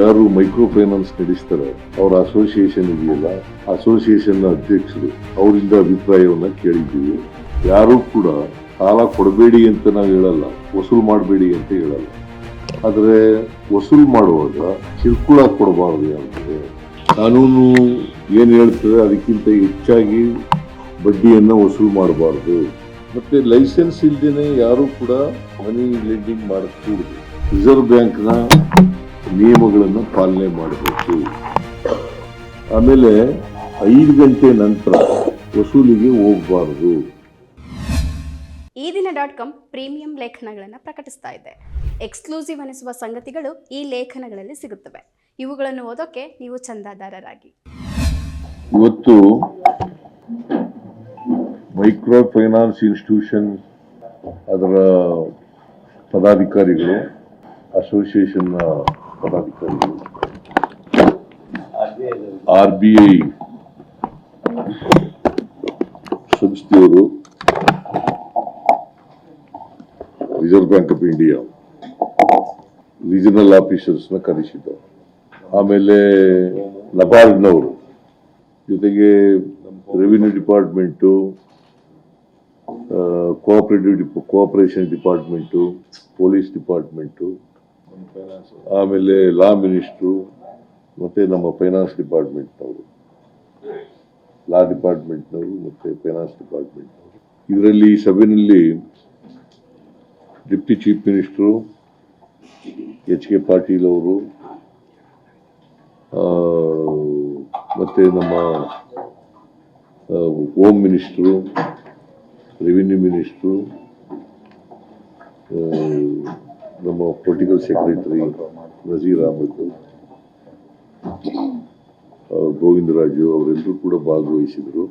ಯಾರು micro finance ನಡೆಸ್ತಾರೆ, ಅವರ ಅಸೋಸಿಯೇಷನ್ ಇದೆಯಲ್ಲ ಅಸೋಸಿಯೇಷನ್ ಅಧ್ಯಕ್ಷರು, ಅವರಿಂದ ಅಭಿಪ್ರಾಯವನ್ನ ಕೇಳಿದ್ದೀವಿ. ಯಾರು ಕೂಡ ಸಾಲ ಕೊಡಬೇಡಿ ಅಂತ ನಾವು ಹೇಳಲ್ಲ, ವಸೂಲ್ ಮಾಡಬೇಡಿ ಅಂತ ಹೇಳಲ್ಲ. ಆದರೆ ವಸೂಲ್ ಮಾಡುವಾಗ ಕಿರುಕುಳ ಕೊಡಬಾರದು ಅಂತಂದ್ರೆ ಕಾನೂನು ಏನು ಹೇಳ್ತದೆ ಅದಕ್ಕಿಂತ ಹೆಚ್ಚಾಗಿ ಬಡ್ಡಿಯನ್ನು ವಸೂಲು ಮಾಡಬಾರ್ದು. ಮತ್ತೆ ಲೈಸೆನ್ಸ್ ಇಲ್ದೇನೆ ಯಾರು ಕೂಡ ಮನಿ ಲೆಂಡಿಂಗ್ ಮಾಡಕೂಡದು. ರಿಸರ್ವ್ ಬ್ಯಾಂಕ್ನ ನಿಯಮಗಳನ್ನು ಪಾಲನೆ ಮಾಡಬೇಕು. ಆಮೇಲೆ ಐದು ಗಂಟೆ ನಂತರ ವಸೂಲಿಗೆ ಹೋಗಬಾರದು. ಈ ದಿನ ಡಾಟ್ ಕಾಮ್ ಪ್ರೀಮಿಯಂ ಲೇಖನಗಳನ್ನು ಪ್ರಕಟಿಸ್ತಾ ಇದೆ. ಎಕ್ಸ್ಕ್ಲೂಸಿವ್ ಅನಿಸುವ ಸಂಗತಿಗಳು ಈ ಲೇಖನಗಳಲ್ಲಿ ಸಿಗುತ್ತವೆ. ಇವುಗಳನ್ನು ಓದೋಕೆ ನೀವು ಚಂದಾದಾರರಾಗಿ. ಇವತ್ತು ಮೈಕ್ರೋ ಫೈನಾನ್ಸ್ ಇನ್ಸ್ಟಿಟ್ಯೂಷನ್ ಅದರ ಪದಾಧಿಕಾರಿಗಳು ಅಸೋಸಿಯೇಷನ್ನ ಪದಾಧಿಕಾರಿಗಳು ಆರ್ ಬಿ ಐ ಸಂಸ್ಥೆಯವರು Reserve Bank of India regional ಆಫೀಸರ್ಸ್ನ ಕರೆಸಿದ್ದಾರೆ. ಆಮೇಲೆ ನಬಾರ್ಡ್ನವರು ಜೊತೆಗೆ ರೆವಿನ್ಯೂ ಡಿಪಾರ್ಟ್ಮೆಂಟು ಕೋಆಪರೇಟಿವ್ ಡಿಪ ಕೋಆಪರೇಷನ್ ಡಿಪಾರ್ಟ್ಮೆಂಟು ಪೊಲೀಸ್ ಡಿಪಾರ್ಟ್ಮೆಂಟು ಆಮೇಲೆ ಲಾ ಮಿನಿಸ್ಟ್ರು ಮತ್ತು ನಮ್ಮ ಫೈನಾನ್ಸ್ ಡಿಪಾರ್ಟ್ಮೆಂಟ್ನವರು. ಲಾ ಡಿಪಾರ್ಟ್ಮೆಂಟ್ನವರು ಮತ್ತು ಫೈನಾನ್ಸ್ ಡಿಪಾರ್ಟ್ಮೆಂಟ್ನವರು. ಇದರಲ್ಲಿ ಸಭೆಯಲ್ಲಿ deputy chief minister, H K Patil ಅವರು ಮತ್ತು ನಮ್ಮ ಹೋಮ್ ಮಿನಿಸ್ಟ್ರು, ರೆವಿನ್ಯೂ ಮಿನಿಸ್ಟ್ರು ನಮ್ಮ ಪೊಲಿಟಿಕಲ್ ಸೆಕ್ರೆಟರಿ ನಜೀರ್ ಅಹಮದ್ ಗೋವಿಂದ ಗೋವಿಂದರಾಜು ಅವರೆಲ್ಲರೂ ಕೂಡ ಭಾಗವಹಿಸಿದರು.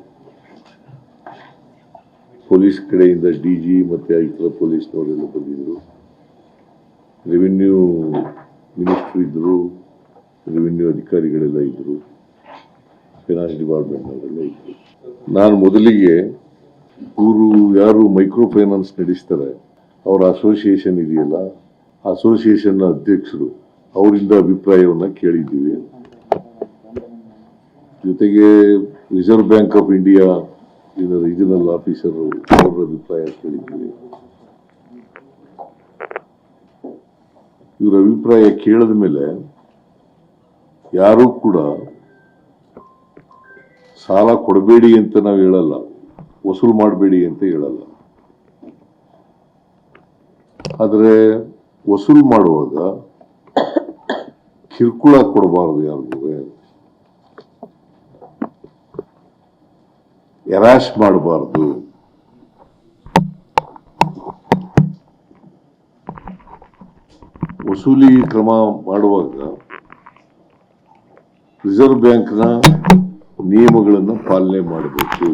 ಪೊಲೀಸ್ ಕಡೆಯಿಂದ ಡಿ ಜಿ ಮತ್ತು ಇತರ ಪೊಲೀಸ್ನವರೆಲ್ಲ ಬಂದಿದ್ದರು ರೆವಿನ್ಯೂ ಮಿನಿಸ್ಟ್ರು ಇದ್ದರು ರೆವಿನ್ಯೂ ಅಧಿಕಾರಿಗಳೆಲ್ಲ ಇದ್ದರು ಫೈನಾನ್ಸ್ ಡಿಪಾರ್ಟ್ಮೆಂಟ್ನವರೆಲ್ಲ ಇದ್ದರು ನಾನು ಮೊದಲಿಗೆ ಇವರು ಯಾರು ಮೈಕ್ರೋ ಫೈನಾನ್ಸ್ ನಡೆಸ್ತಾರೆ, ಅವರ ಅಸೋಸಿಯೇಷನ್ ಇದೆಯಲ್ಲ ಅಸೋಸಿಯೇಷನ್ನ ಅಧ್ಯಕ್ಷರು ಅವರಿಂದ ಅಭಿಪ್ರಾಯವನ್ನು ಕೇಳಿದ್ದೀವಿ. ಜೊತೆಗೆ ರಿಸರ್ವ್ ಬ್ಯಾಂಕ್ ಆಫ್ ಇಂಡಿಯಾ ಇದರ ರೀಜನಲ್ ಆಫೀಸರ್ ಅವರ ಅಭಿಪ್ರಾಯ ಕೇಳಿದ್ದೀವಿ. ಇವರ ಅಭಿಪ್ರಾಯ ಕೇಳಿದ ಮೇಲೆ ಯಾರೂ ಕೂಡ ಸಾಲ ಕೊಡಬೇಡಿ ಅಂತ ನಾವು ಹೇಳಲ್ಲ, ವಸೂಲು ಮಾಡಬೇಡಿ ಅಂತ ಹೇಳಲ್ಲ. ಆದರೆ ವಸೂಲು ಮಾಡುವಾಗ ಕಿರುಕುಳ ಕೊಡಬಾರದು ಯಾರಿಗೂ. ಎರಾಶ್ ಮಾಡಬಾರದು. ವಸೂಲಿ ಕ್ರಮ ಮಾಡುವಾಗ ರಿಸರ್ವ್ ಬ್ಯಾಂಕ್ನ ನಿಯಮಗಳನ್ನು ಪಾಲನೆ ಮಾಡಬೇಕು.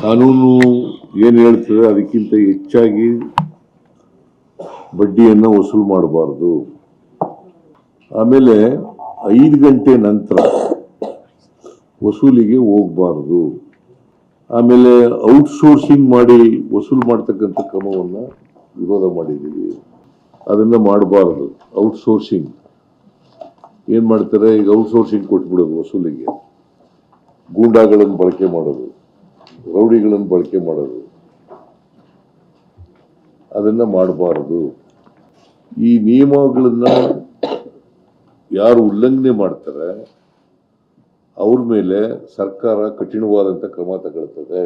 ಕಾನೂನು ಏನು ಹೇಳ್ತದೆ? ಅದಕ್ಕಿಂತ ಹೆಚ್ಚಾಗಿ ಬಡ್ಡಿಯನ್ನು ವಸೂಲು ಮಾಡಬಾರ್ದು. ಆಮೇಲೆ ಐದು ಗಂಟೆ ನಂತರ ವಸೂಲಿಗೆ ಹೋಗಬಾರ್ದು. ಆಮೇಲೆ ಔಟ್ಸೋರ್ಸಿಂಗ್ ಮಾಡಿ ವಸೂಲು ಮಾಡ್ತಕ್ಕಂಥ ಕ್ರಮವನ್ನು ವಿರೋಧ ಮಾಡಿದ್ದೀವಿ. ಅದನ್ನು ಮಾಡಬಾರ್ದು, ಔಟ್ಸೋರ್ಸಿಂಗ್. ಏನು ಮಾಡ್ತಾರೆ? ಈಗ ಔಟ್ಸೋರ್ಸಿಂಗ್ ಕೊಟ್ಬಿಡೋದು ವಸೂಲಿಗೆ. ಗೂಂಡಾಗಳನ್ನು ಬಳಕೆ ಮಾಡೋದು, ರೌಡಿಗಳನ್ನು ಬಳಕೆ ಮಾಡೋದು. ಅದನ್ನ ಮಾಡಬಾರದು. ಈ ನಿಯಮಗಳನ್ನು ಯಾರು ಉಲ್ಲಂಘನೆ ಮಾಡ್ತಾರೆ, ಅವ್ರ ಮೇಲೆ ಸರ್ಕಾರ ಕಠಿಣವಾದಂಥ ಕ್ರಮ ತಗೊಳ್ತದೆ.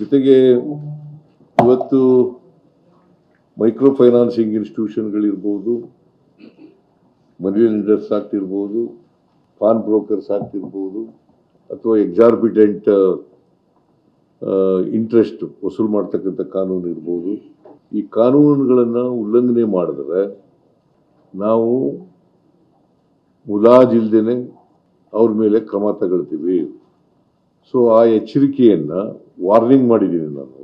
ಜೊತೆಗೆ ಇವತ್ತು micro financing ಇನ್ಸ್ಟಿಟ್ಯೂಷನ್ಗಳಿರ್ಬೋದು, money lenders act pawn brokers act ಅಥವಾ ಎಕ್ಸಾರ್ಬಿಟೆಂಟ್ ಇಂಟ್ರೆಸ್ಟ್ ವಸೂಲು ಮಾಡ್ತಕ್ಕಂಥ ಕಾನೂನು ಇರ್ಬೋದು. ಈ ಕಾನೂನುಗಳನ್ನು ಉಲ್ಲಂಘನೆ ಮಾಡಿದ್ರೆ ನಾವು ಮುಲಾಜಿಲ್ದೇನೆ ಅವ್ರ ಮೇಲೆ ಕ್ರಮ ತಗೊಳ್ತೀವಿ ಸೊ ಆ ಎಚ್ಚರಿಕೆಯನ್ನು ವಾರ್ನಿಂಗ್ ಮಾಡಿದ್ದೀನಿ ನಾನು.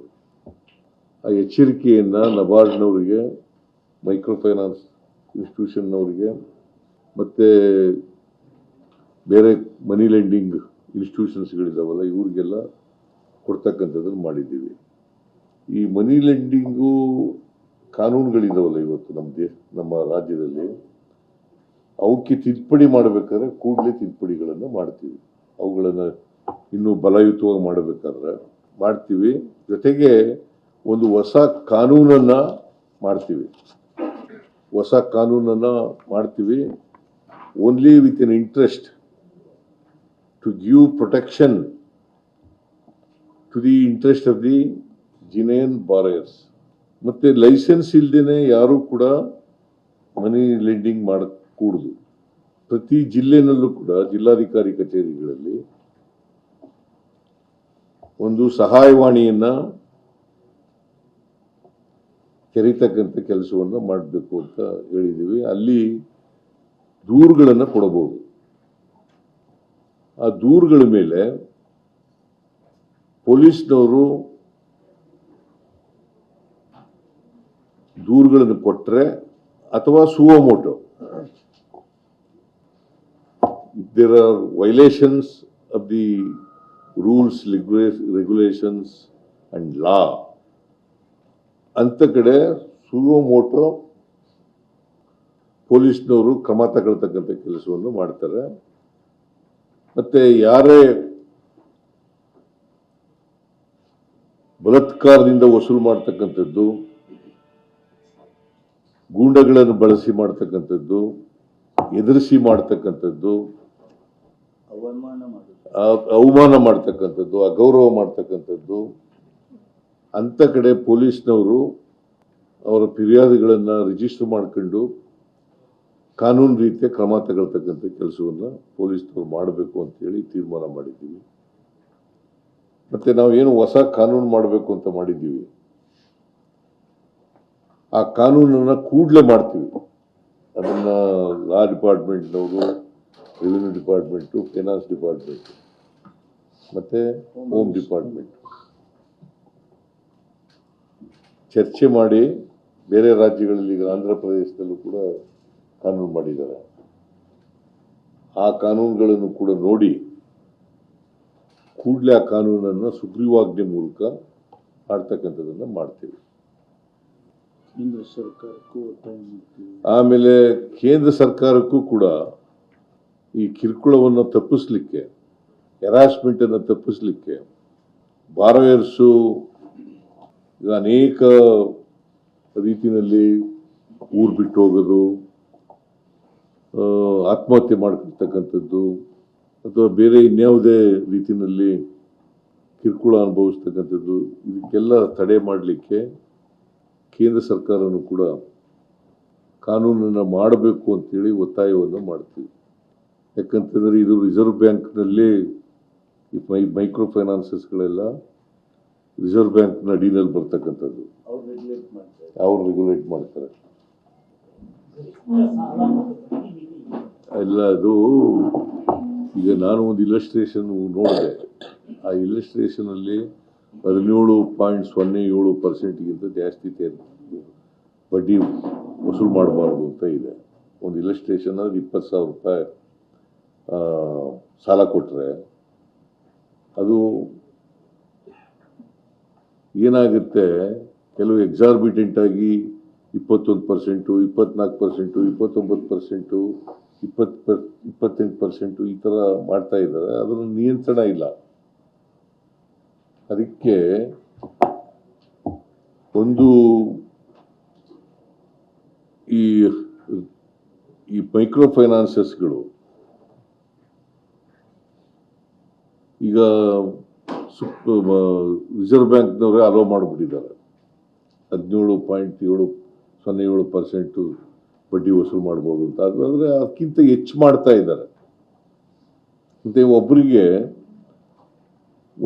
ಆ ಎಚ್ಚರಿಕೆಯನ್ನು ನಬಾರ್ಡ್ನವರಿಗೆ ಮೈಕ್ರೋ ಫೈನಾನ್ಸ್ ಇನ್ಸ್ಟಿಟ್ಯೂಷನ್ನವರಿಗೆ, ಮತ್ತು ಬೇರೆ ಮನಿ ಲೆಂಡಿಂಗ್ ಇನ್ಸ್ಟಿಟ್ಯೂಷನ್ಸ್ಗಳಿದ್ದಾವಲ್ಲ ಇವ್ರಿಗೆಲ್ಲ ಕೊಡ್ತಕ್ಕಂಥದ್ದನ್ನು ಮಾಡಿದ್ದೀವಿ ಈ ಮನಿ ಲೆಂಡಿಂಗು ಕಾನೂನುಗಳಿದಾವಲ್ಲ ಇವತ್ತು ನಮ್ಮ ದೇಶ ನಮ್ಮ ರಾಜ್ಯದಲ್ಲಿ? ಅವಕ್ಕೆ ತಿದ್ದುಪಡಿ ಮಾಡಬೇಕಾದ್ರೆ ಕೂಡಲೇ ತಿದ್ದುಪಡಿಗಳನ್ನು ಮಾಡ್ತೀವಿ. ಅವುಗಳನ್ನು ಇನ್ನೂ ಬಲಯುತವಾಗಿ ಮಾಡಬೇಕಾದ್ರೆ ಮಾಡ್ತೀವಿ. ಜೊತೆಗೆ ಒಂದು ಹೊಸ ಕಾನೂನನ್ನ ಮಾಡ್ತೀವಿ. ಹೊಸ ಕಾನೂನನ್ನ ಮಾಡ್ತೀವಿ. Only with N interest to give protection to the interest of the genuine borrowers ಮತ್ತೆ ಲೈಸೆನ್ಸ್ ಇಲ್ದೇನೆ ಯಾರು ಕೂಡ ಮನಿ ಲೆಂಡಿಂಗ್ ಮಾಡಕೂಡುದು. ಪ್ರತಿ ಜಿಲ್ಲೆನಲ್ಲೂ ಕೂಡ ಜಿಲ್ಲಾಧಿಕಾರಿ ಕಚೇರಿಗಳಲ್ಲಿ ಒಂದು ಸಹಾಯವಾಣಿಯನ್ನ ತೆರೀತಕ್ಕಂಥ ಕೆಲಸವನ್ನು ಮಾಡಬೇಕು ಅಂತ ಹೇಳಿದ್ದೀವಿ ಅಲ್ಲಿ ದೂರುಗಳನ್ನು ಕೊಡಬಹುದು. ಆ ದೂರುಗಳ ಮೇಲೆ ಪೊಲೀಸ್ನವರು ದೂರುಗಳನ್ನು ಕೊಟ್ಟರೆ ಅಥವಾ suo motu there are violations of the rules regulations and law ಅಂತ ಕಡೆ ಸುವಮೋಟೋ ಪೊಲೀಸ್ನವರು ಕ್ರಮ ತಗೊಳ್ತಕ್ಕಂಥ ಕೆಲಸವನ್ನು ಮಾಡ್ತಾರೆ. ಮತ್ತೆ ಯಾರೇ ಬಲಾತ್ಕಾರದಿಂದ ವಸೂಲು ಮಾಡ್ತಕ್ಕಂಥದ್ದು ಗೂಂಡಗಳನ್ನು ಬಳಸಿ ಮಾಡ್ತಕ್ಕಂಥದ್ದು ಎದುರಿಸಿ ಮಾಡ್ತಕ್ಕಂಥದ್ದು ಅವಮಾನ ಮಾಡ್ತಕ್ಕಂಥದ್ದು ಅಗೌರವ ಮಾಡ್ತಕ್ಕಂಥದ್ದು ಅಂಥ ಕಡೆ ಪೊಲೀಸ್ನವರು ಅವರ ಫಿರ್ಯಾದಿಗಳನ್ನು ರಿಜಿಸ್ಟರ್ ಮಾಡ್ಕೊಂಡು ಕಾನೂನು ರೀತಿಯ ಕ್ರಮ ತಗೊಳ್ತಕ್ಕಂಥ ಕೆಲಸವನ್ನು ಪೊಲೀಸ್ನವ್ರು ಮಾಡಬೇಕು ಅಂತೇಳಿ ತೀರ್ಮಾನ ಮಾಡಿದ್ದೀವಿ. ಮತ್ತು ನಾವು ಏನು ಹೊಸ ಕಾನೂನು ಮಾಡಬೇಕು ಅಂತ ಮಾಡಿದ್ದೀವಿ. ಆ ಕಾನೂನನ್ನು ಕೂಡಲೇ ಮಾಡ್ತೀವಿ. ಅದನ್ನು ಲಾ ಡಿಪಾರ್ಟ್ಮೆಂಟ್ನವರು ರೆವಿನ್ಯೂ ಡಿಪಾರ್ಟ್ಮೆಂಟು ಫೈನಾನ್ಸ್ ಡಿಪಾರ್ಟ್ಮೆಂಟು ಮತ್ತು ಹೋಮ್ ಡಿಪಾರ್ಟ್ಮೆಂಟ್ ಚರ್ಚೆ ಮಾಡಿ ಬೇರೆ ರಾಜ್ಯಗಳಲ್ಲಿ, ಈಗ ಆಂಧ್ರ ಪ್ರದೇಶದಲ್ಲೂ ಕೂಡ ಕಾನೂನು ಮಾಡಿದ್ದಾರೆ. ಆ ಕಾನೂನುಗಳನ್ನು ಕೂಡ ನೋಡಿ ಕೂಡಲೇ ಆ ಕಾನೂನನ್ನು ಸುಗ್ರೀವಾಜ್ಞೆ ಮೂಲಕ ಮಾಡ್ತಕ್ಕಂಥದ್ದನ್ನು ಮಾಡ್ತೀವಿ. ಕೇಂದ್ರ ಸರ್ಕಾರಕ್ಕೂ ಆಮೇಲೆ ಕೇಂದ್ರ ಸರ್ಕಾರಕ್ಕೂ ಕೂಡ ಈ ಕಿರುಕುಳವನ್ನು ತಪ್ಪಿಸ್ಲಿಕ್ಕೆ ಹೆರಾಸ್ಮೆಂಟ್ ಅನ್ನು ತಪ್ಪಿಸ್ಲಿಕ್ಕೆ ಬಾರೋಯರ್ಸು ಅನೇಕ ರೀತಿಯಲ್ಲಿ ಊರು ಬಿಟ್ಟು ಹೋಗೋದು ಆತ್ಮಹತ್ಯೆ ಮಾಡಿರ್ತಕ್ಕಂಥದ್ದು ಅಥವಾ ಬೇರೆ ಇನ್ಯಾವುದೇ ರೀತಿಯಲ್ಲಿ ಕಿರುಕುಳ ಅನುಭವಿಸ್ತಕ್ಕಂಥದ್ದು, ಇದಕ್ಕೆಲ್ಲ ತಡೆ ಮಾಡಲಿಕ್ಕೆ ಕೇಂದ್ರ ಸರ್ಕಾರನೂ ಕೂಡ ಕಾನೂನನ್ನು ಮಾಡಬೇಕು ಅಂತೇಳಿ ಒತ್ತಾಯವನ್ನು ಮಾಡ್ತೀವಿ. ಯಾಕಂತಂದರೆ ಇದು ರಿಸರ್ವ್ ಬ್ಯಾಂಕ್ನಲ್ಲೇ ಈ ಮೈ ಮೈಕ್ರೋ ಫೈನಾನ್ಸಸ್ಗಳೆಲ್ಲ ರಿಸರ್ವ್ ಬ್ಯಾಂಕ್ನ ಅಡಿನಲ್ಲಿ ಬರ್ತಕ್ಕಂಥದ್ದು. ಅವ್ರು ರೆಗ್ಯುಲೇಟ್ ಮಾಡ್ತಾರೆ. ಎಲ್ಲ ಅದು ಈಗ ನಾನು ಒಂದು ಇಲಸ್ಟ್ರೇಷನ್ ನೋಡಿದೆ. ಆ ಇಲ್ಲಸ್ಟ್ರೇಷನಲ್ಲಿ ಅಲ್ಲಿ ಹದಿನೇಳು ಪಾಯಿಂಟ್ ಸೊನ್ನೆ ಏಳು ಪರ್ಸೆಂಟ್ಗಿಂತ ಜಾಸ್ತಿ ಬಡ್ಡಿ ವಸೂಲು ಮಾಡಬಾರ್ದು ಅಂತ ಇದೆ. ಒಂದು ಇಲಸ್ಟ್ರೇಷನ್ ಅಂದರೆ ಇಪ್ಪತ್ತು ಸಾವಿರ ರೂಪಾಯಿ ಸಾಲ ಕೊಟ್ಟರೆ ಅದು ಏನಾಗುತ್ತೆ? ಕೆಲವು ಎಕ್ಸಾರ್ಬಿಟೆಂಟ್ ಆಗಿ ಇಪ್ಪತ್ತೊಂದು ಪರ್ಸೆಂಟು ಇಪ್ಪತ್ನಾಲ್ಕು ಪರ್ಸೆಂಟು ಇಪ್ಪತ್ತೊಂಬತ್ತು ಪರ್ಸೆಂಟು ಇಪ್ಪತ್ತು ಪರ್ ಇಪ್ಪತ್ತೆಂಟು ಪರ್ಸೆಂಟು ಈ ಥರ ಮಾಡ್ತಾ ಇದ್ದಾರೆ. ಅದನ್ನು ನಿಯಂತ್ರಣ ಇಲ್ಲ. ಅದಕ್ಕೆ ಒಂದು ಈ ಈ ಮೈಕ್ರೋ ಫೈನಾನ್ಸಸ್ಗಳು ಈಗ ಸುಪ್ ರಿಸರ್ವ್ ಬ್ಯಾಂಕ್ನವರೇ ಅಲೋ ಮಾಡಿಬಿಟ್ಟಿದ್ದಾರೆ. ಹದಿನೇಳು ಪಾಯಿಂಟ್ ಏಳು, ಸೊನ್ನೆ ಏಳು ಪರ್ಸೆಂಟು ಬಡ್ಡಿ ವಸೂಲು ಮಾಡ್ಬೋದು ಅಂತ. ಅಂದರೆ ಅದಕ್ಕಿಂತ ಹೆಚ್ಚು ಮಾಡ್ತಾ ಇದ್ದಾರೆ. ಮತ್ತು ಒಬ್ಬರಿಗೆ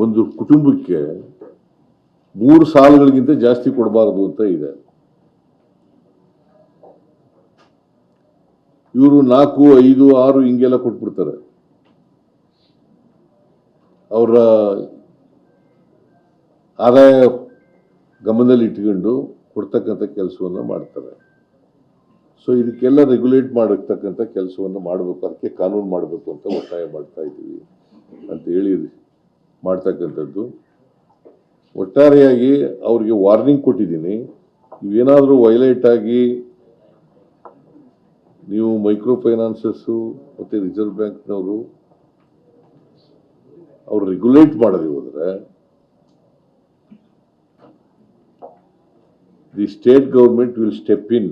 ಒಂದು ಕುಟುಂಬಕ್ಕೆ ಮೂರು ಸಾಲುಗಳಿಗಿಂತ ಜಾಸ್ತಿ ಕೊಡಬಾರದು ಅಂತ ಇದೆ. ಇವರು ನಾಲ್ಕು, ಐದು, ಆರು ಹಿಂಗೆಲ್ಲ ಕೊಟ್ಬಿಡ್ತಾರೆ. ಅವರ ಆದಾಯ ಗಮನದಲ್ಲಿ ಇಟ್ಕೊಂಡು ಕೊಡ್ತಕ್ಕಂಥ ಕೆಲಸವನ್ನು ಮಾಡ್ತಾರೆ. ಸೊ ಇದಕ್ಕೆಲ್ಲ ರೆಗ್ಯುಲೇಟ್ ಮಾಡತಕ್ಕಂಥ ಕೆಲಸವನ್ನು ಮಾಡಬೇಕು, ಅದಕ್ಕೆ ಕಾನೂನು ಮಾಡಬೇಕು ಅಂತ ಒತ್ತಾಯ ಮಾಡ್ತಾ ಇದ್ದೀವಿ ಅಂತ ಹೇಳಿ ಮಾಡ್ತಕ್ಕಂಥದ್ದು. ಒಟ್ಟಾರೆಯಾಗಿ ಅವ್ರಿಗೆ ವಾರ್ನಿಂಗ್ ಕೊಟ್ಟಿದ್ದೀನಿ. ನೀವೇನಾದರೂ ವೈಲೇಟ್ ಆಗಿ ನೀವು ಮೈಕ್ರೋ ಫೈನಾನ್ಸಸ್ಸು ಮತ್ತು ರಿಸರ್ವ್ ಬ್ಯಾಂಕ್ನವರು ಅವ್ರು ರೆಗ್ಯುಲೇಟ್ ಮಾಡದೆ ಹೋದರೆ the state government will step in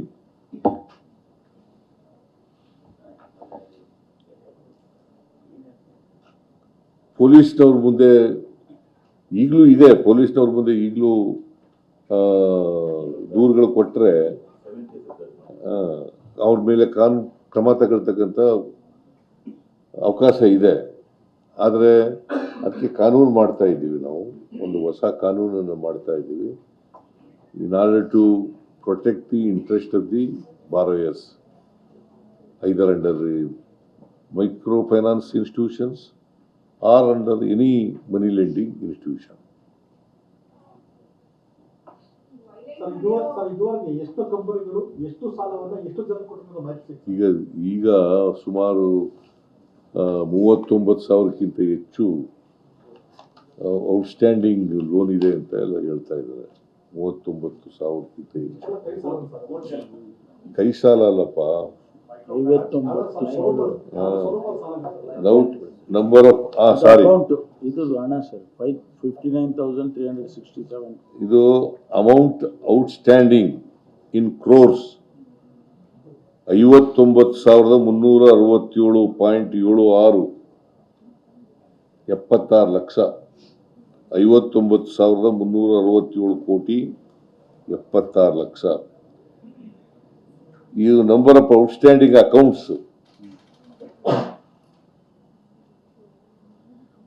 ಪೊಲೀಸ್ನವ್ರ ಮುಂದೆ ಈಗಲೂ ಇದೆ, ಪೊಲೀಸ್ನವ್ರ ಮುಂದೆ ಈಗಲೂ ದೂರುಗಳು ಕೊಟ್ಟರೆ ಅವ್ರ ಮೇಲೆ ಕಾನೂನು ಕ್ರಮ ತಗೊಳ್ತಕ್ಕಂಥ ಅವಕಾಶ ಇದೆ. ಆದರೆ ಅದಕ್ಕೆ ಕಾನೂನು ಮಾಡ್ತಾ ಇದ್ದೀವಿ ನಾವು. ಒಂದು ಹೊಸ ಕಾನೂನನ್ನು ಮಾಡ್ತಾ ಇದ್ದೀವಿ. In order to protect the interest of the borrowers either under micro finance institutions or under any money lending institution sir ಇದುವರೆಗೆ ಸರ್ ಇದುವರೆಗೆ ಎಷ್ಟು ಕಂಪನಿಗಳು ಎಷ್ಟು ಸಾಲವನ್ನ ಎಷ್ಟು ಜನ ಕೊಟ್ಟಿರೋ ಮಾಹಿತಿ ಸಿಗ್ತದೆ? ಈಗ ಈಗ ಸುಮಾರು ಮೂವತ್ತೊಂಬತ್ತು ಸಾವಿರಕ್ಕಿಂತ ಹೆಚ್ಚು ಔಟ್ಸ್ಟ್ಯಾಂಡಿಂಗ್ ಲೋನ್ ಇದೆ ಅಂತ ಎಲ್ಲ ಹೇಳ್ತಾ ಇದ್ದಾರೆ. ಮೂವತ್ತೊಂಬತ್ತು ಸಾವಿರಕ್ಕಿಂತ ಹೆಚ್ಚು. ಕೈ ಸಾಲ ಅಲ್ಲಪ್ಪ ನಂಬರ್ ಸಾರಿ ಅಕೌಂಟ್ ಇದು ಹಣ sir five fifty nine thousand three hundred sixty seven ಇದು ಅಮೌಂಟ್ ಔಟ್ಸ್ಟ್ಯಾಂಡಿಂಗ್ ಇನ್ ಕ್ರೋರ್ಸ್ ಐವತ್ತೊಂಬತ್ತು ಸಾವಿರದ ಮುನ್ನೂರ ಅರವತ್ತೇಳು ಪಾಯಿಂಟ್ ಏಳು ಆರು ಎಪ್ಪತ್ತಾರು ಲಕ್ಷ. ಐವತ್ತೊಂಬತ್ತು ಸಾವಿರದ ಮುನ್ನೂರ ಅರವತ್ತೇಳು ಕೋಟಿ ಎಪ್ಪತ್ತಾರು ಲಕ್ಷ. ಇದು ನಂಬರ್ ಆಫ್ ಔಟ್ಸ್ಟ್ಯಾಂಡಿಂಗ್ ಅಕೌಂಟ್ಸ್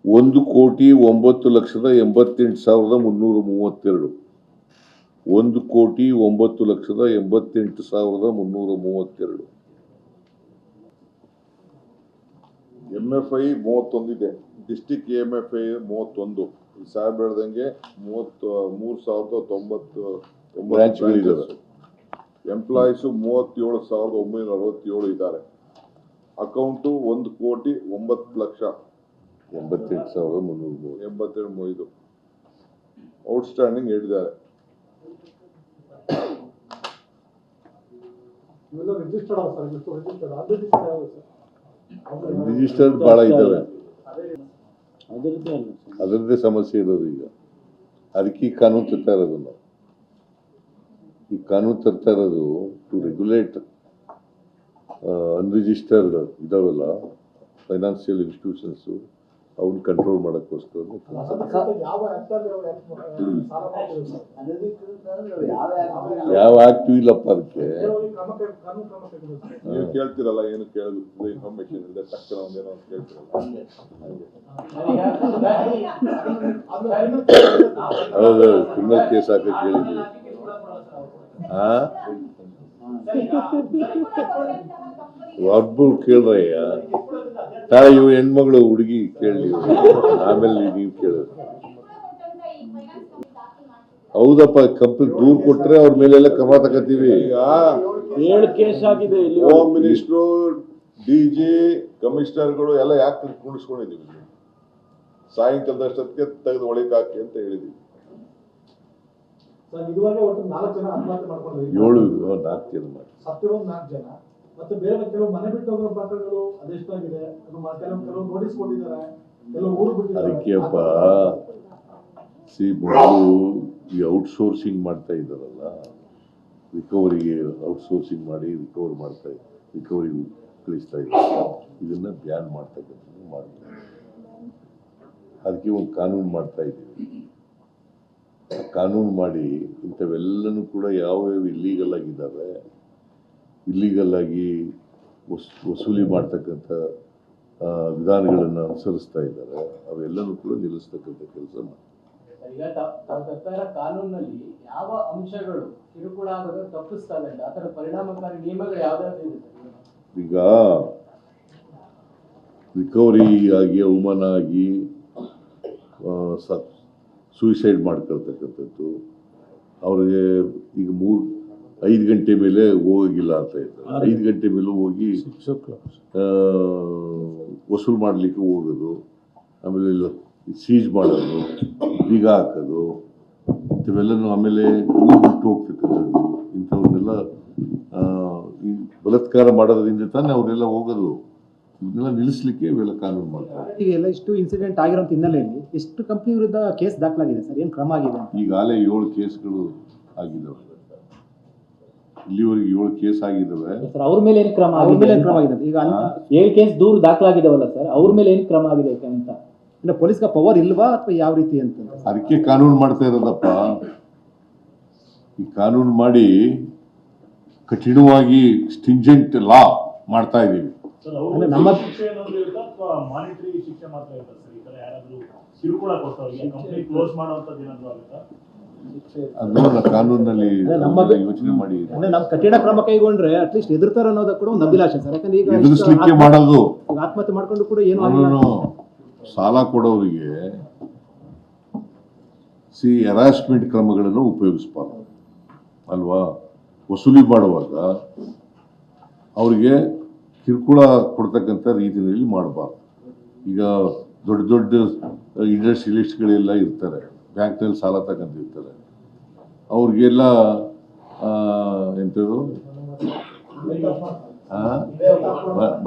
ಒಂದು ಕೋಟಿ ಒಂಬತ್ತು ಲಕ್ಷದ ಎಂಬತ್ತೆಂಟು ಸಾವಿರದ ಮುನ್ನೂರ ಮೂವತ್ತೆರಡು. ಒಂದು ಕೋಟಿ ಒಂಬತ್ತು ಲಕ್ಷದ ಎಂಬತ್ತೆಂಟು ಸಾವಿರದ ಮುನ್ನೂರ ಮೂವತ್ತೆರಡು. ಎಂ ಎಫ್ ಐ ಮೂವತ್ತೊಂದಿದೆ. ಡಿಸ್ಟಿಕ್ ಎಂ ಎಫ್ ಐ ಮೂವತ್ತೊಂದು. ಈ ಸಾಹೇಬ್ ಹೇಳ್ದಂಗೆ ಮೂವತ್ತು ಮೂರು ಸಾವಿರದ ತೊಂಬತ್ತು ಬ್ರಾಂಚ್ಗಳಿದಾವೆ. ಎಂಪ್ಲಾಯೀಸು ಮೂವತ್ತೇಳು ಸಾವಿರದ ಒಂಬೈನೂರ ಅರವತ್ತೇಳು ಇದ್ದಾರೆ. ಅಕೌಂಟು ಒಂದು ಕೋಟಿ ಒಂಬತ್ತು ಲಕ್ಷ. ಎಂಬತ್ತೆಂಟು ಸಾವಿರದ ಮುನ್ನೂರು ಮೂರು ಎಂಬತ್ತೆರಡು ಮೂವೈದು ಔಟ್ಸ್ಟ್ಯಾಂಡಿಂಗ್ ಹೇಳಿದ್ದಾರೆ ರಿಜಿಸ್ಟರ್ಡ್ ಭಾಳ ಇದ್ದಾವೆ. ಅದರದ್ದೇ ಸಮಸ್ಯೆ ಇರೋದು ಈಗ. ಅದಕ್ಕೆ ಈ ಕಾನೂನು ತರ್ತಾ ಇರೋದು ನಾವು. ಈ ಕಾನೂನು ತರ್ತಾ ಇರೋದು ಟು ರೆಗ್ಯುಲೇಟ್ ಅನ್ರಿಜಿಸ್ಟರ್ಡ್ ಇದಾವಲ್ಲ ಫೈನಾನ್ಷಿಯಲ್ ಇನ್ಸ್ಟಿಟ್ಯೂಷನ್ಸು ಅವನ್ನ ಕಂಟ್ರೋಲ್ ಮಾಡೋಕ್ಕೋಸ್ಕರ ಯಾವ ಆಕ್ಟಿವ್ ಇಲ್ಲಪ್ಪ ಅದಕ್ಕೆ. ನೀವು ಕೇಳ್ತಿರಲ್ಲ ಏನು ಕೇಳಿದ್ರೆ ಇನ್ಫಾರ್ಮೇಶನ್ ಇದೆ ತಕ್ಷಣ ಒಂದೇನೋ ಅಂತ ಕೇಳ್ತಿರಲ್ಲ. ಹೌದೌದು ಕ್ರಿಮಿನಲ್ ಕೇಸ್ ಹಾಕಕ್ಕೆ ಹೇಳಿದ್ವಿ ಆ ಒಬ್ಬರು ಕೇಳ್ರಯ್ಯ ತಾಯಿ ಇವ್ ಹೆಣ್ಮಗಳು ಹುಡುಗಿ ಕೇಳಿ ಆಮೇಲೆ ನೀವು ಕೇಳೋದು. ಹೌದಪ್ಪ ಕಂಪ್ನಿ ದೂರ್ ಕೊಟ್ರೆ ಅವ್ರ ಮೇಲೆಲ್ಲ ಕ್ರಮ ತಗೋತೀವಿ. ಏಳು ಕೇಸ್ ಆಗಿದೆ ಇಲ್ಲಿ. ಹೋಮ್ ಮಿನಿಸ್ಟ್ರು ಡಿ ಜಿ ಕಮಿಷನರ್ಗಳು ಎಲ್ಲ ಯಾಕೆ ಕುಣಿಸ್ಕೊಂಡಿದ್ದೀವಿ ಸಾಯಂಕಾಲದಷ್ಟೊತ್ತಿಗೆ ತೆಗೆದು ಒಳಗೆ ಹಾಕಿ ಅಂತ ಹೇಳಿದ್ವಿ ಸರ್ ಇದುವರೆಗೆ ಒಟ್ಟು ನಾಲ್ಕು ಜನ ಆತ್ಮಹತ್ಯೆ ಮಾಡ್ಕೊಂಡಿದ್ದಾರೆ ಏಳು ನಾಲ್ಕು ಜನ ಮಾಡಿ. ಸತ್ತಿರೋದು ನಾಲ್ಕು ಜನ. ಮತ್ತೆ ಬೇರೆ ಕೆಲವು ಮನೆ ಬಿಟ್ಟು ಹೋಗಿರೋ ಪ್ರಕರಣಗಳು ಅದೆಷ್ಟಾಗಿದೆ ಕೆಲವು ಕೆಲವು ನೋಟಿಸ್ ಕೊಟ್ಟಿದ್ದಾರೆ ಕೆಲವು ಊರು ಬಿಟ್ಟಿದ್ದಾರೆ. ಅದಕ್ಕೆಪ್ಪ ಸಿ ಮೊದಲು ಈ ಔಟ್ಸೋರ್ಸಿಂಗ್ ಮಾಡ್ತಾ ಇದ್ದಾರಲ್ಲ ರಿಕವರಿಗೆ ಔಟ್ಸೋರ್ಸಿಂಗ್ ಮಾಡಿ ರಿಕವರ್ ಮಾಡ್ತಾ ರಿಕವರಿ ಕಳಿಸ್ತಾ ಇದ್ದಾರೆ. ಇದನ್ನ ಬ್ಯಾನ್ ಮಾಡ್ತಕ್ಕಂಥದ್ದು ಮಾಡ್ತಾರೆ. ಅದಕ್ಕೆ ಒಂದು ಕಾನೂನು ಮಾಡ್ತಾ ಇದ್ದೀವಿ. ಕಾನೂನು ಮಾಡಿ ಇಂಥವೆಲ್ಲನೂ ಕೂಡ ಯಾವ ಯಾವ ಇಲ್ಲೀಗಲ್ ಆಗಿದ್ದಾವೆ ಇಲ್ಲೀಗಲ್ ಆಗಿ ವಸ್ ವಸೂಲಿ ಮಾಡ್ತಕ್ಕಂಥ ವಿಧಾನಗಳನ್ನ ಅನುಸರಿಸ್ತಾ ಇದ್ದಾರೆ ಅವೆಲ್ಲನೂ ಕೂಡ ನಿಲ್ಲಿಸ್ತಕ್ಕಂಥ ಕೆಲಸ ಮಾಡ್ತಾರೆ ಕಾನೂನಲ್ಲಿ ಯಾವ ಅಂಶಗಳು ಕಿರುಕುಳ ತಪ್ಪಿಸ್ತವೆ ಪರಿಣಾಮಕಾರಿ ನಿಯಮಗಳು ಯಾವ್ದಾದ್ರು? ಈಗ ರಿಕವರಿ ಆಗಿ ಅವಮಾನ ಆಗಿ ಸೂಸೈಡ್ ಮಾಡ್ಕೊಳ್ತಕ್ಕಂಥದ್ದು. ಅವ್ರಿಗೆ ಈಗ ಮೂರು ಐದು ಗಂಟೆ ಮೇಲೆ ಹೋಗಿಲ್ಲ ಅಂತ ಇದ್ದಾರೆ ಐದು ಗಂಟೆ ಮೇಲೆ ಹೋಗಿ ವಸೂಲು ಮಾಡಲಿಕ್ಕೆ ಹೋಗೋದು ಆಮೇಲೆ ಸೀಜ್ ಮಾಡೋದು ಬೀಗ ಹಾಕೋದು ಇಂಥವೆಲ್ಲನೂ ಆಮೇಲೆ ಊರು ಬಿಟ್ಟು ಹೋಗ್ತಕ್ಕಂಥದ್ದು ಇಂಥವನ್ನೆಲ್ಲ ಈ ಬಲತ್ಕಾರ ಮಾಡೋದ್ರಿಂದ ತಾನೇ ಅವರೆಲ್ಲ ಹೋಗೋದು. ಇವನ್ನೆಲ್ಲ ನಿಲ್ಲಿಸಲಿಕ್ಕೆ ಇವೆಲ್ಲ ಕಾನೂನು ಮಾಡ್ತಾರೆ. ಈಗ ಎಲ್ಲ ಇಷ್ಟು ಇನ್ಸಿಡೆಂಟ್ ಆಗಿರೋಂಥ ಹಿನ್ನೆಲೆಯಲ್ಲಿ ಎಷ್ಟು ಕಂಪ್ನಿ ವಿರುದ್ಧ ಕೇಸ್ ದಾಖಲಾಗಿದೆ ಸರ್? ಏನು ಕ್ರಮ ಆಗಿದೆ ಈಗಾಗಲೇ ಏಳು ಕೇಸ್ಗಳು ಆಗಿದ್ದಾವೆ. ಇಲ್ಲಿವರೆಗೆ ಏಳು ಕೇಸ್ ಆಗಿದ್ದಾವೆ. ಸರ್ ಅವ್ರ ಮೇಲೆ ಏನು ಕ್ರಮ ಅವ್ರ ಮೇಲೆ ಏನ್ ಕ್ರಮ ಆಗಿದೆ. ಈಗ ಏಳು ಕೇಸ್ ದೂರು ದಾಖಲಾಗಿದಾವಲ್ಲ ಸರ್ ಅವ್ರ ಮೇಲೆ ಏನು ಕ್ರಮ ಆಗಿದೆ ಅಂತ? ಇನ್ನು ಪೊಲೀಸ್ಗೆ ಪವರ್ ಇಲ್ವಾ ಅಥವಾ ಯಾವ ರೀತಿ ಅಂತ? ಅದಕ್ಕೆ ಕಾನೂನು ಮಾಡ್ತಾ ಇರೋದಪ್ಪ. ಈ ಕಾನೂನು ಮಾಡಿ ಕಠಿಣವಾಗಿ ಸ್ಟಿಂಜೆಂಟ್ ಲಾ ಮಾಡ್ತಾ ಇದ್ದೀವಿ. ಅಂದ್ರೆ ನಮ್ಮ ಶಿಕ್ಷೆ ಏನಾದ್ರು ಇರುತ್ತಾ ಅಥವಾ ಮಾನಿಟರಿ ಶಿಕ್ಷೆ ಮಾತ್ರ ಇರುತ್ತಾ ಸರ್? ಈ ತರ ಯಾರಾದ್ರೂ ಕಿರುಕುಳ ಕೊಟ್ಟವ್ರಿಗೆ ಕಂಪ್ನಿ ಕ್ಲೋಸ್ ಮಾಡುವಂತದ್ದು ಏನಾದ್ರು ಆಗುತ್ತಾ? ಅದನ್ನ ಕಾನೂನಲ್ಲಿ ಅದೇ ನಮ್ಮ ಬೆ- ಯೋಚನೆ ಮಾಡಿ. ಅಂದ್ರೆ ನಾವು ಕಠಿಣ ಕ್ರಮ ಕೈಗೊಂಡ್ರೆ ಅಟ್ಲೀಸ್ಟ್ ಎದುರ್ತಾರ ಅನ್ನೋದಕ್ಕೆ ಕೂಡ ಒಂದು ಅಭಿಲಾಷೆ ಸರ್. ಯಾಕಂದ್ರೆ ಈಗ ಇಷ್ಟು ಎದುರಿಸ್ಲಿಕ್ಕೆ ಮಾಡೋದು. ಆತ್ಮಹತ್ಯೆ ಮಾಡ್ಕೊಂಡು ಕೂಡ ಏನು ಆಗಿಲ್ಲ. ಸಾಲ ಕೊಡೋರಿಗೆ ಸಿ ಹರಾಸ್ಮೆಂಟ್ ಕ್ರಮಗಳನ್ನು ಉಪಯೋಗಿಸ್ಬಾರ್ದು. ಅಲ್ವಾ? ವಸೂಲಿ ಮಾಡುವಾಗ ಅವರಿಗೆ ಕಿರುಕುಳ ಕೊಡ್ತಕ್ಕಂಥ ರೀತಿಯಲ್ಲಿ ಮಾಡಬಾರ್ದು. ಈಗ ದೊಡ್ಡ ದೊಡ್ಡ ಇಂಡಸ್ಟ್ರಿಯಲಿಸ್ಟ್ಗಳೆಲ್ಲ ಇರ್ತಾರೆ. ಬ್ಯಾಂಕ್ನಲ್ಲಿ ಸಾಲ ತಗೊಂಡಿರ್ತಾರೆ. ಅವ್ರಿಗೆಲ್ಲ ಎಂಥದ್ದು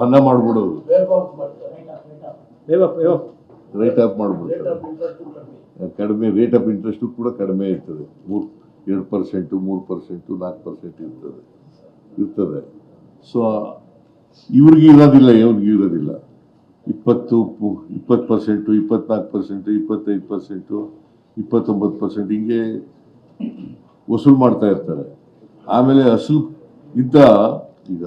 ಬಂದ ಮಾಡ್ಬಿಡೋದು. ರೇಟ್ ಆಫ್ ಮಾಡ್ಬಿಡ್ತಾರೆ. ಕಡಿಮೆ ರೇಟ್ ಆಫ್ ಇಂಟ್ರೆಸ್ಟು ಕೂಡ ಕಡಿಮೆ ಇರ್ತದೆ. ಮೂರು ಎರಡು ಪರ್ಸೆಂಟು ಮೂರು ಪರ್ಸೆಂಟು ನಾಲ್ಕು ಪರ್ಸೆಂಟ್ ಇರ್ತದೆ. ಇರ್ತದೆ. ಸೊ ಇವ್ರಿಗೆ ಇರೋದಿಲ್ಲ ಇವ್ರಿಗೆ ಇರೋದಿಲ್ಲ. ಇಪ್ಪತ್ತು ಇಪ್ಪತ್ತು ಪರ್ಸೆಂಟು, ಇಪ್ಪತ್ನಾಲ್ಕು ಪರ್ಸೆಂಟು, ಇಪ್ಪತ್ತೈದು ಪರ್ಸೆಂಟು, ಇಪ್ಪತ್ತೊಂಬತ್ತು ಪರ್ಸೆಂಟ್ ಹಿಂಗೆ ವಸೂಲು ಮಾಡ್ತಾ ಇರ್ತಾರೆ. ಆಮೇಲೆ ಅಸಲು ಇದ್ದ ಈಗ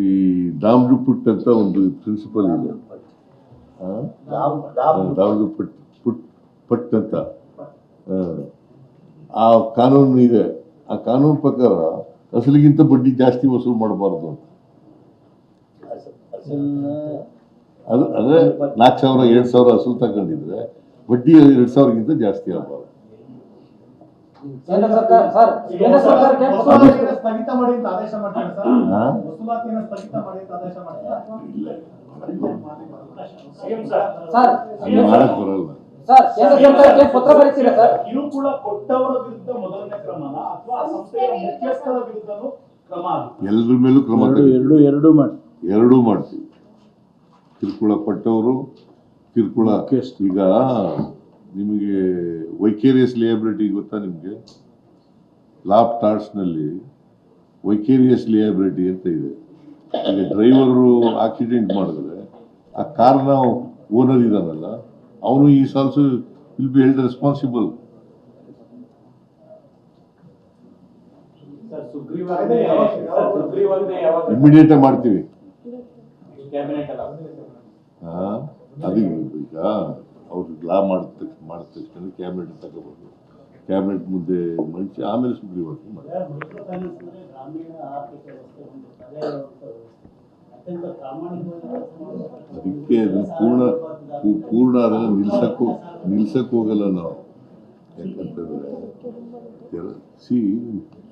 ಈ ದಾಮ್ ಪುಟ್ ಅಂತ ಒಂದು ಪ್ರಿನ್ಸಿಪಲ್ ಇದೆ. ಆ? ದಾವದು ಪಟ್, ಪುಟ್ ಪಟ್ ಅಂತ. ಆ ಕಾನೂನು ಇದೆ. ಆ ಕಾನೂನು ಪ್ರಕಾರ ಅಸಲಿಗಿಂತ ಬಡ್ಡಿ ಜಾಸ್ತಿ ವಸೂಲು ಮಾಡಬಾರ್ದು ಅಂತ. ಅದು ಅಂದ್ರೆ ನಾಲ್ಕು ಸಾವಿರ ಎರಡು ಸಾವಿರ ಅಸಲು ತಗೊಂಡಿದ್ರೆ ಬಡ್ಡಿ ಎರಡು ಸಾವಿರಕ್ಕಿಂತ ಜಾಸ್ತಿ ಆಗ್ಬಾರ್ದು ಕೇಂದ್ರ ಸರ್ಕಾರ ಸರ್ ಕೇಂದ್ರ ಸರ್ಕಾರಕ್ಕೆ ವಸೂಲಾತಿಯನ್ನ ಮಾಡಿ ಅಂತ ಆದೇಶ ಮಾಡ್ತಾರೆ ಸರ್. ಹಾ? ವಸೂಲಾತಿಯನ್ನ ಮಾಡಿ ಅಂತ ಆದೇಶ ಮಾಡ್ತಾರೆ. ಅಥವಾ ಸಿಎಂ ಸರ್ ಸರ್ ಅದು ಮಾಡಕ್ ಬರಲ್ಲ. ಸರ್ ಕೇಂದ್ರ ಸರ್ಕಾರಕ್ಕೆ ಪತ್ರ ಬರೀತೀರಾ ಸರ್? ಕಿರುಕುಳ ಕೊಟ್ಟವರ ವಿರುದ್ಧ ಮೊದಲನೇ ಕ್ರಮನ ಅಥವಾ ಸಂಸ್ಥೆಯ ಮುಖ್ಯಸ್ಥರ ವಿರುದ್ಧನೂ ಕ್ರಮ ಆಗುತ್ತೆ ಎಲ್ಲರ ಮೇಲೂ ಕ್ರಮ. ಎರಡು ಎರಡು ಮಾಡಿ. ಎರಡೂ ಮಾಡ್ತೀವಿ. ಕಿರುಕುಳ ಪಟ್ಟವರು ಕಿರುಕುಳ ಈಗ ನಿಮಗೆ ವೈಕೇರಿಯಸ್ ಲಿಯಬಿಲಿಟಿ ಗೊತ್ತಾ ನಿಮಗೆ? ಲಾಪ್ ಟಾರ್ಟ್ಸ್ನಲ್ಲಿ ವೈಕೇರಿಯಸ್ ಲಿಯಬಿಲಿಟಿ ಅಂತ ಇದೆ. ಈಗ ಡ್ರೈವರು ಆಕ್ಸಿಡೆಂಟ್ ಮಾಡಿದ್ರೆ ಆ ಕಾರ್ನ ಓನರ್ ಇದ್ದಾನಲ್ಲ ಅವನು ಈ ಸಾಲ್ಸು will be held responsible. Immediate ಮಾಡ್ತೀವಿ. ಅದು ಈಗ ಅವ್ರು ಲಾ ಮಾಡಿದ ತಕ್ಷಣ ಮಾಡಿದ ತಕ್ಷಣ ಕ್ಯಾಬಿನೆಟ್ ತಗೋಬೋದು. ಕ್ಯಾಬಿನೆಟ್ ಮುಂದೆ ಮಂಚಿ ಆಮೇಲೆ ಸುಗ್ರೀವಾಜ್ಞೆ ಮಾಡಿ ಅದಕ್ಕೆ ಅದು ಪೂರ್ಣ ಪೂರ್ಣ ಅದನ್ನು ನಿಲ್ಸಕ್ಕೂ ನಿಲ್ಸಕ್ಕೆ ಹೋಗಲ್ಲ ನಾವು. ಯಾಕಂತಂದ್ರೆ ಸಿ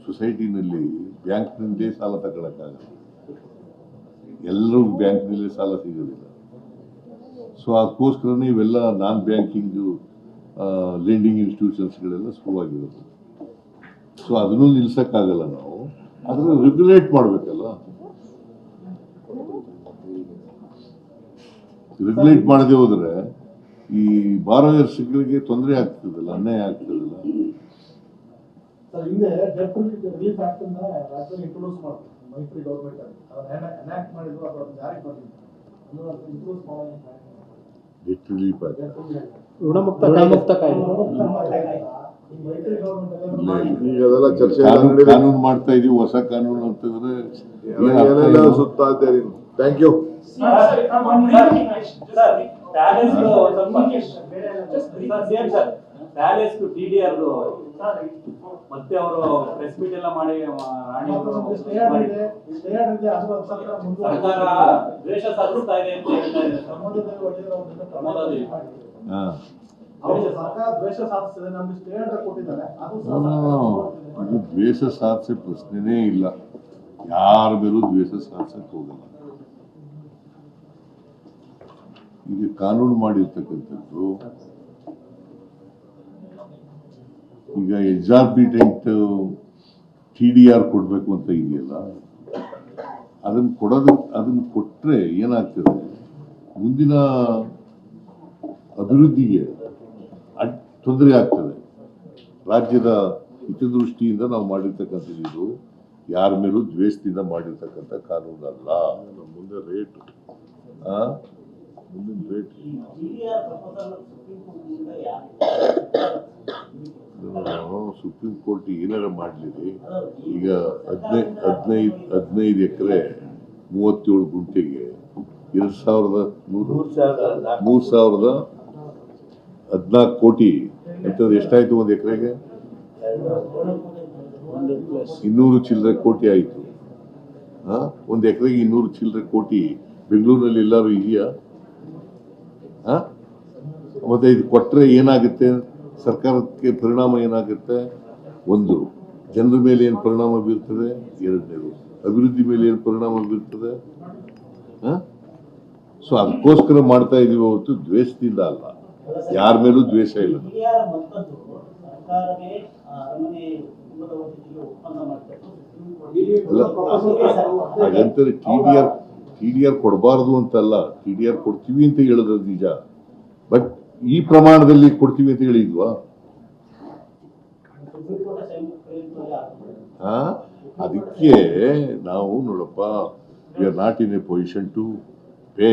ಸೊಸೈಟಿನಲ್ಲಿ ಬ್ಯಾಂಕ್ನಿಂದೇ ಸಾಲ ತಗೊಳಕ್ಕಾಗಲ್ಲ. ಎಲ್ಲರೂ ಬ್ಯಾಂಕ್ನಲ್ಲಿ ಸಾಲ ಸಿಗೋದಿಲ್ಲ. ಸೊ ಅದಕ್ಕೋಸ್ಕರನೇ ಇವೆಲ್ಲ ನಾನ್ ಬ್ಯಾಂಕಿಂಗು ಲೆಂಡಿಂಗ್ ಇನ್ಸ್ಟಿಟ್ಯೂಷನ್ಸ್ಗಳೆಲ್ಲ ಶುರುವಾಗಿರೋದು. ಸೊ ಅದನ್ನು ನಿಲ್ಸಕ್ಕಾಗಲ್ಲ ನಾವು. ಅದನ್ನು ರೆಗ್ಯುಲೇಟ್ ಮಾಡಬೇಕಲ್ಲ. ರೆಗ್ಯುಲೇಟ್ ಮಾಡದೆ ಹೋದ್ರೆ ಈ ಬಾರೋಯರ್ಸ್ಗಳಿಗೆ ತೊಂದರೆ ಆಗ್ತದಲ್ಲ, ಅನ್ಯಾಯ ಆಗ್ತದಲ್ಲ. ಮೈತ್ರಿ ಗೌರ್ಮೆಂಟ್ ಅಲ್ಲಿ. ಅದನ್ನ ಎನಾಕ್ಟ್ ಮಾಡಿದ್ರು ಅಥವಾ ಜಾರಿಗೆ ಬಂದಿದೆ ಇಂಟ್ರೊಡ್ಯೂಸ್ ಮಾಡೋದು ಡೆಟ್ ರಿಲೀಫ್ ಆಗಿ ಋಣಮುಕ್ತ ಋಣಮುಕ್ತ ಕಾಯ್ದೆ. ಈ ಮೈತ್ರಿ ಗೌರ್ಮೆಂಟ್ ಅಲ್ಲಿ ಈಗ ಅದೆಲ್ಲ ಚರ್ಚೆ ಕಾನೂನು ಮಾಡ್ತಾ ಇದೀವಿ ಹೊಸ ಕಾನೂನು ಅಂತಂದ್ರೆ ಸುತ್ತ ಇದ್ದಾರೆ ಥ್ಯಾಂಕ್ ಯು ಪ್ಯಾಲೇಸ್ ಮತ್ತೆ ಅವರು ಪ್ರೆಸ್ ಮೀಟ್ ಎಲ್ಲ ಮಾಡಿ ರಾಣಿ ಅವರು ಸರ್ಕಾರ ದ್ವೇಷ ಸಾಧಿಸ್ತಾ ಇದೆ ಅಂತ ಹೇಳ್ತಾ ದ್ವೇಷ ಸಾಧಿಸೋ ಪ್ರಶ್ನೆನೇ ಇಲ್ಲ. ಯಾರ ಮೇಲೂ ದ್ವೇಷ ಸಾಧಿಸಕ್ ಹೋಗಲ್ಲ. ಈಗ ಕಾನೂನು ಮಾಡಿರ್ತಕ್ಕಂಥದ್ದು ಈಗ ಎಕ್ಸಾರ್ಬಿಟೆಂಟ್ ಟಿ ಡಿ ಆರ್ ಕೊಡಬೇಕು ಅಂತ ಇದೆಯಲ್ಲ? ಅದನ್ನು ಕೊಡೋದು ಅದನ್ನು ಕೊಟ್ಟರೆ ಏನಾಗ್ತದೆ? ಮುಂದಿನ ಅಭಿವೃದ್ಧಿಗೆ ಅಡ್ ತೊಂದರೆ ಆಗ್ತದೆ. ರಾಜ್ಯದ ಹಿತದೃಷ್ಟಿಯಿಂದ ನಾವು ಮಾಡಿರ್ತಕ್ಕಂಥದ್ದು ಇದು. ಯಾರ ಮೇಲೂ ದ್ವೇಷದಿಂದ ಮಾಡಿರ್ತಕ್ಕಂಥ ಕಾನೂನಲ್ಲ. ಅಲ್ಲ ಮುಂದೆ ರೇಟ್. ಮುಂದಿನ ರೇಟ್. ಸುಪ್ರೀಂ ಕೋರ್ಟ್ ಏನಾರ ಮಾಡಲಿ ಈಗ ಹದಿನೈದು ಹದಿನೈದು ಹದಿನೈದು ಎಕರೆ ಮೂವತ್ತೇಳು ಗುಂಟೆಗೆ ಎರಡು ಸಾವಿರದ ನೂರು ಮೂರು ಸಾವಿರದ ಹದಿನಾಲ್ಕು ಕೋಟಿ ಅಂತಂದ್ರೆ ಎಷ್ಟಾಯ್ತು ಒಂದು ಎಕರೆಗೆ? ಇನ್ನೂರು ಚಿಲ್ಲರೆ ಕೋಟಿ ಆಯಿತು. ಒಂದು ಎಕರೆಗೆ ಇನ್ನೂರು ಚಿಲ್ಲರೆ ಕೋಟಿ ಬೆಂಗಳೂರಿನಲ್ಲಿ ಎಲ್ಲರೂ ಇದೆಯಾ? ಆ? ಮತ್ತೆ ಇದು ಕೊಟ್ಟರೆ ಏನಾಗುತ್ತೆ? ಸರ್ಕಾರಕ್ಕೆ ಪರಿಣಾಮ ಏನಾಗುತ್ತೆ? ಒಂದು ಜನರ ಮೇಲೆ ಏನು ಪರಿಣಾಮ ಬೀರ್ತದೆ? ಎರಡನೇದು ಅಭಿವೃದ್ಧಿ ಮೇಲೆ ಏನು ಪರಿಣಾಮ ಬೀರ್ತದೆ? ಸೊ ಅದಕ್ಕೋಸ್ಕರ ಮಾಡ್ತಾ ಇದೀವಿ ಹೊತ್ತು ದ್ವೇಷದಿಂದ ಅಲ್ಲ. ಯಾರ ಮೇಲೂ ದ್ವೇಷ ಇಲ್ಲ. ಹಾಗಂತಾರೆ T D R T D R ಕೊಡಬಾರ್ದು ಅಂತಲ್ಲ. ಟಿ ಡಿ ಆರ್ ಕೊಡ್ತೀವಿ ಅಂತ ಹೇಳಿದ್ರೆ ನಿಜ. ಬಟ್ ಈ ಪ್ರಮಾಣದಲ್ಲಿ ಕೊಡ್ತೀವಿ ಅಂತ ಹೇಳಿದ್ವಾ? ಅದಕ್ಕೆ ನಾವು ನೋಡಪ್ಪ we are not in a position to pay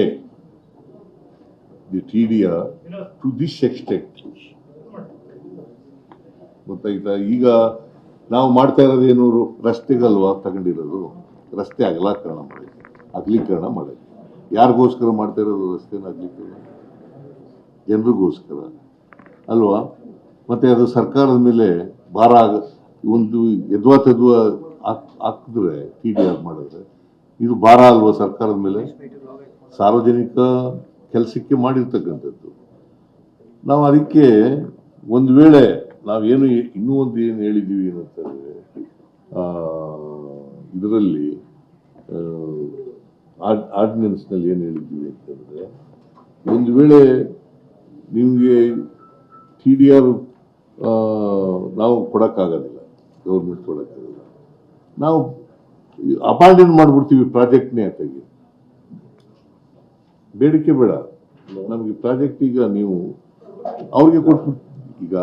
the T D to this extent ಗೊತ್ತಾಯ್ತಾ? ಈಗ ನಾವು ಮಾಡ್ತಾ ಇರೋದು ಏನು? ರಸ್ತೆಗಲ್ವಾ ತಗೊಂಡಿರೋದು? ರಸ್ತೆ ಅಗಲೀಕರಣ ಮಾಡಿದ್ವಿ ಅಗಲೀಕರಣ ಮಾಡೋದು ಯಾರಿಗೋಸ್ಕರ ಮಾಡ್ತಾ ಇರೋದು ರಸ್ತೆನ ಅಗಲೀಕರಣ? ಜನರಿಗೋಸ್ಕರ. ಅಲ್ವಾ? ಮತ್ತೆ ಅದು ಸರ್ಕಾರದ ಮೇಲೆ ಭಾರ ಆಗ, ಒಂದು ಎದ್ವಾ ತೆದ್ವಾ ಹಾಕ್, ಹಾಕಿದ್ರೆ ಟಿ ಡಿ ಆರ್ ಮಾಡಿದ್ರೆ, ಇದು ಭಾರ ಅಲ್ವಾ ಸರ್ಕಾರದ ಮೇಲೆ? ಸಾರ್ವಜನಿಕ ಕೆಲಸಕ್ಕೆ ಮಾಡಿರ್ತಕ್ಕಂಥದ್ದು. ನಾವು ಅದಕ್ಕೆ ಒಂದು ವೇಳೆ ನಾವೇನು ಇನ್ನೂ ಒಂದು ಏನು ಹೇಳಿದ್ದೀವಿ ಏನಂತಂದರೆ ಇದರಲ್ಲಿ ಆರ್ಡಿನೆನ್ಸ್ನಲ್ಲಿ ಏನು ಹೇಳಿದ್ದೀವಿ ಅಂತಂದರೆ ಒಂದು ವೇಳೆ ನಿಮಗೆ ಟಿ ಡಿ ಆರ್ ನಾವು ಕೊಡೋಕ್ಕಾಗೋದಿಲ್ಲ ಗೌರ್ಮೆಂಟ್ ಕೊಡೋಕ್ಕಾಗಲ್ಲ ನಾವು ಅಪಾಂಡನ್ ಮಾಡಿಬಿಡ್ತೀವಿ ಪ್ರಾಜೆಕ್ಟ್ನೇ ಅಂತಾಗಿ ಬೇಡಿಕೆ ಬೇಡ. ನಮಗೆ ಪ್ರಾಜೆಕ್ಟ್ ಈಗ ನೀವು ಅವ್ರಿಗೆ ಕೊಟ್ಬಿಟ್ಟು ಈಗ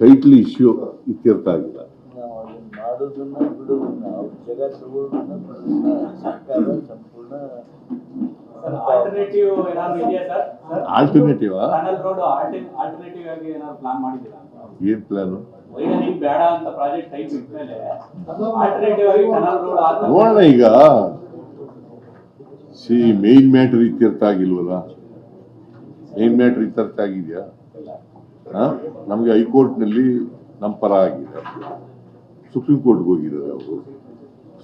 ಟೈಟ್ಲಿ ಇಶ್ಯೂ ಇತ್ಯರ್ಥ ಆಗಿಲ್ಲ. ಮಾಡೋದನ್ನ ಬಿಡೋದನ್ನ ಜಗ ಸರ್ಕಾರ ಸಂಪೂರ್ಣ ಆಲ್ಟರ್ನೇಟಿವ್ ಏನಾದ್ರು ಇದೆಯಾ sir alternative tunnel road alternative ಆಗಿ ಏನಾದ್ರು ಪ್ಲಾನ್ ಮಾಡಿದ್ದೀರಾ? ಏನ್ ಪ್ಲಾನು ಈಗ ಬೇಡ ಅಂತ ಪ್ರಾಜೆಕ್ಟ್ ಟೈಪ್ ಇಟ್ಮೇಲೆ ಆಲ್ಟರ್ನೇಟಿವ್ ಆಗಿ ಟನಲ್ ರೋಡ್ ನೋಡೋಣ ಈಗ. ಸಿ ಮೇನ್ ಮ್ಯಾಟರ್ ಇತ್ಯರ್ಥ ಆಗಿಲ್ವಲ್ಲ? ಮೇನ್ ಮ್ಯಾಟರ್ ಇತ್ಯರ್ಥ ಆಗಿದೆಯಾ? ನಮಗೆ ಹೈಕೋರ್ಟ್ನಲ್ಲಿ ನಮ್ಮ ಪರ ಆಗಿದೆ. ಸುಪ್ರೀಂ ಕೋರ್ಟ್ಗೆ ಹೋಗಿದ್ದಾರೆ ಅವರು.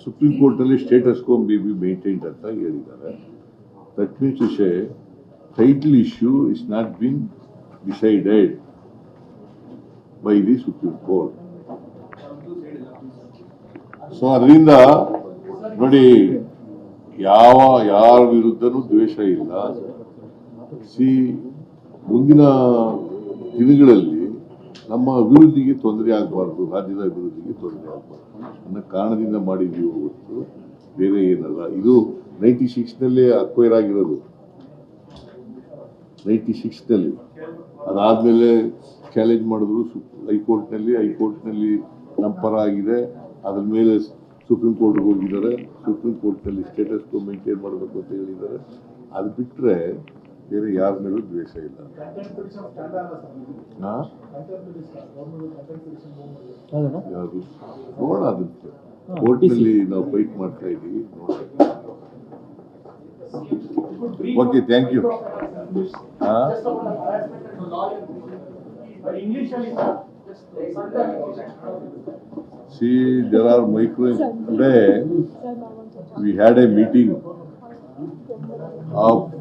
ಸುಪ್ರೀಂ ಕೋರ್ಟ್ನಲ್ಲಿ status quo be be maintained ಅಂತ ಹೇಳಿದ್ದಾರೆ. That means to say, title issue is not been decided by the Supreme court. So ಅದರಿಂದ ನೋಡಿ ಯಾವ ಯಾರ ವಿರುದ್ಧನೂ ದ್ವೇಷ ಇಲ್ಲ. ಸಿ ಮುಂದಿನ ದಿನಗಳಲ್ಲಿ ನಮ್ಮ ಅಭಿವೃದ್ಧಿಗೆ ತೊಂದರೆ ಆಗಬಾರ್ದು ರಾಜ್ಯದ ಅಭಿವೃದ್ಧಿಗೆ ತೊಂದರೆ ಆಗಬಾರ್ದು. ಅನ್ನೋ ಕಾರಣದಿಂದ ಮಾಡಿದ್ದೀವಿ ಹೊತ್ತು ಬೇರೆ ಏನಲ್ಲ. ಇದು ನೈಂಟಿ ಸಿಕ್ಸ್ನಲ್ಲಿ ಅಕ್ವೈರ್ ಆಗಿರೋದು. ನೈಂಟಿ ಸಿಕ್ಸ್ನಲ್ಲಿ. ಅದಾದಮೇಲೆ ಚಾಲೆಂಜ್ ಮಾಡಿದ್ರು ಸು- ಹೈಕೋರ್ಟ್ನಲ್ಲಿ. ಹೈಕೋರ್ಟ್ನಲ್ಲಿ ನಮ್ಮ ಪರ ಆಗಿದೆ. ಅದ್ರ ಮೇಲೆ ಸುಪ್ರೀಂ ಕೋರ್ಟ್ಗೆ ಹೋಗಿದ್ದಾರೆ. ಸುಪ್ರೀಂ ಕೋರ್ಟ್ನಲ್ಲಿ ಸ್ಟೇಟಸ್ ಮೇಂಟೈನ್ ಮಾಡಬೇಕು ಅಂತ ಹೇಳಿದ್ದಾರೆ. ಅದು ಬಿಟ್ಟರೆ ಬೇರೆ ಯಾರ ಮೇಲೂ ದ್ವೇಷ ಇಲ್ಲ. ನೋಡೋಣ ಅದಕ್ಕೆ ಕೋರ್ಟ್ನಲ್ಲಿ ನಾವು ಫೈಟ್ ಮಾಡ್ತಾ ಇದ್ದೀವಿ ನೋಡೋಣ Okay, thank you. Huh? See, there are micro. Today, we had a meeting of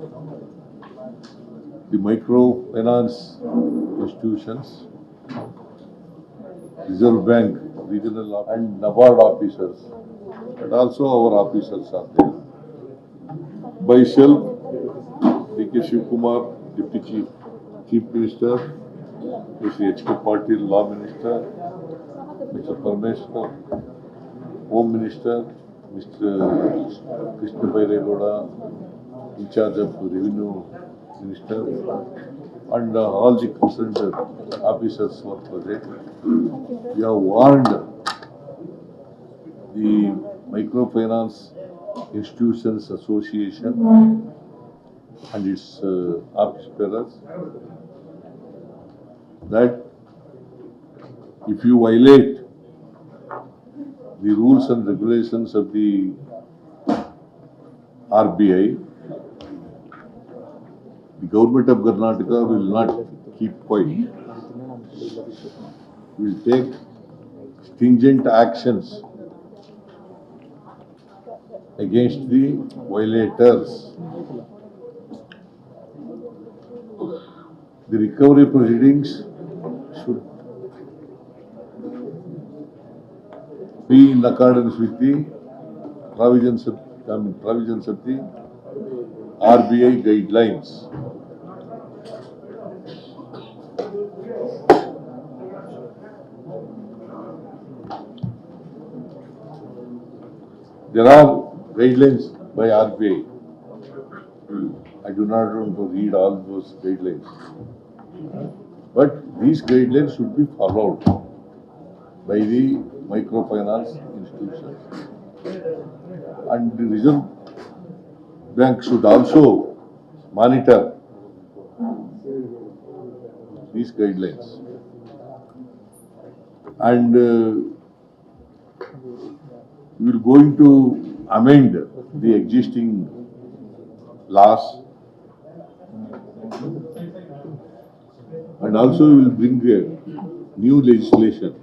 the microfinance institutions, Reserve Bank, regional and NABARD officers, but also our officers are there. Myself, D.K. Shivkumar, Deputy Chief, Chief Minister, Mr. H. K. Patil, Law Minister, Mr. Parmeshwar, Home Minister, Mr. Krishna Bairegowda, in charge of Revenue Minister, and uh, all the concerned officers were present. We have warned the Microfinance Institutions Association and its uh, that if you violate the rules and regulations of the RBI, the government of Karnataka will not keep quiet. Will take stringent actions against the violators. The recovery proceedings should be in accordance with the provisions of, I mean, provisions of the RBI guidelines. There are guidelines by RBI. I do not want to read all those guidelines. But these guidelines should be followed by the microfinance institutions. And the Reserve Bank should also monitor these guidelines. And uh, we are going to amend the existing laws and also will bring a new legislation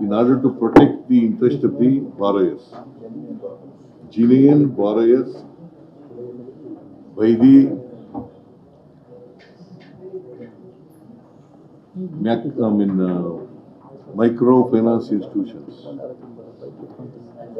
in order to protect the interest of the borrowers. Genuine borrowers by the I mean, uh, microfinance institutions